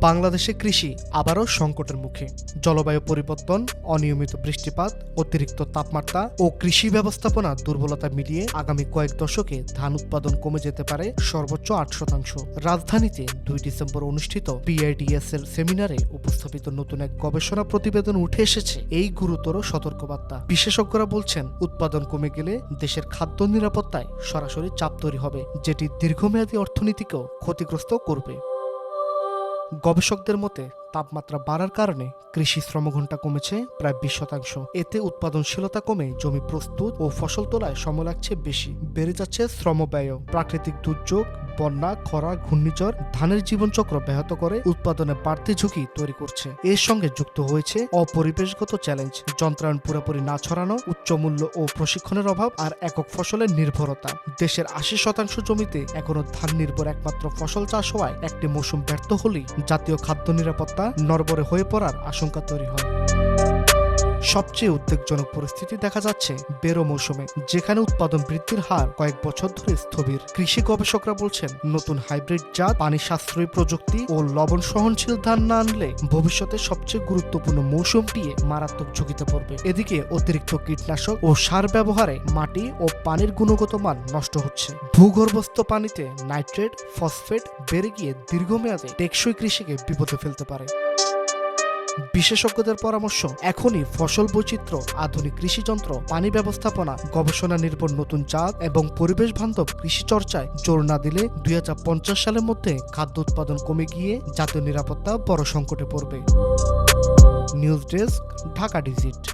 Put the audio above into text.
বাংলাদেশে কৃষি আবারও সংকটের মুখে। জলবায়ু পরিবর্তন, অনিয়মিত বৃষ্টিপাত, অতিরিক্ত তাপমাত্রা ও কৃষি ব্যবস্থাপনা দুর্বলতা মিলিয়ে আগামী কয়েক দশকে ধান উৎপাদন কমে যেতে পারে সর্বোচ্চ আট শতাংশ। রাজধানীতে দুই ডিসেম্বর অনুষ্ঠিত বিআইডিএস এর সেমিনারে উপস্থাপিত নতুন এক গবেষণা প্রতিবেদন উঠে এসেছে এই গুরুতর সতর্কবার্তা। বিশেষজ্ঞরা বলছেন, উৎপাদন কমে গেলে দেশের খাদ্য নিরাপত্তায় সরাসরি চাপ তৈরি হবে, যেটি দীর্ঘমেয়াদী অর্থনীতিকেও ক্ষতিগ্রস্ত করবে। গবেষকদের মতে, তাপমাত্রা বাড়ার কারণে কৃষি শ্রমঘণ্টা কমেছে প্রায় বিশ শতাংশ। এতে উৎপাদনশীলতা কমে, জমি প্রস্তুত ও ফসল তোলায় সময় লাগছে বেশি। বেড়ে যাচ্ছে শ্রম ব্যয় প্রাকৃতিক দুর্যোগ বন্যা, খরা, ঘূর্ণিঝড়, ধানের জীবনচক্র ব্যাহত করে উৎপাদনে বাড়তি ঝুঁকি তৈরি করছে। এর সঙ্গে যুক্ত হয়েছে অপরিবেশগত চ্যালেঞ্জ যন্ত্রায়ন পুরোপুরি না ছড়ানো, উচ্চ মূল্য ও প্রশিক্ষণের অভাব আর একক ফসলের নির্ভরতা। দেশের আশি শতাংশ জমিতে এখনও ধান নির্ভর একমাত্র ফসল চাষ হওয়ায় একটি মৌসুম ব্যর্থ হলেই জাতীয় খাদ্য নিরাপত্তা নরবরে হয়ে পড়ার আশঙ্কা তৈরি হয়। সবচেয়ে উদ্বেগজনক পরিস্থিতি দেখা যাচ্ছে বেরো মৌসুমে, যেখানে উৎপাদন বৃদ্ধির হার কয়েক বছর ধরে স্থবির। কৃষি গবেষকরা বলছেন, নতুন হাইব্রিড জাত, পানি সাশ্রয়ী প্রযুক্তি ও লবণ সহনশীল ধান না আনলে ভবিষ্যতে সবচেয়ে গুরুত্বপূর্ণ মৌসুমটি মারাত্মক ঝুঁকিতে পড়বে। এদিকে অতিরিক্ত কীটনাশক ও সার ব্যবহারে মাটি ও পানির গুণগত মান নষ্ট হচ্ছে। ভূগর্ভস্থ পানিতে নাইট্রেট, ফসফেট বেড়ে গিয়ে দীর্ঘমেয়াদে টেকসই কৃষিকে বিপদে ফেলতে পারে। বিশেষজ্ঞদের পরামর্শ, এখনই ফসল বৈচিত্র্য, আধুনিক কৃষি যন্ত্র পানি ব্যবস্থাপনা, গবেষণা নির্ভর নতুন চাঁদ এবং পরিবেশ বান্ধব কৃষি চর্চায় জোর না দিলে দুই হাজার পঞ্চাশ সালের মধ্যে খাদ্য উৎপাদন কমে গিয়ে জাতীয় নিরাপত্তা বড় সংকটে পড়বে। News desk, Dhaka digit.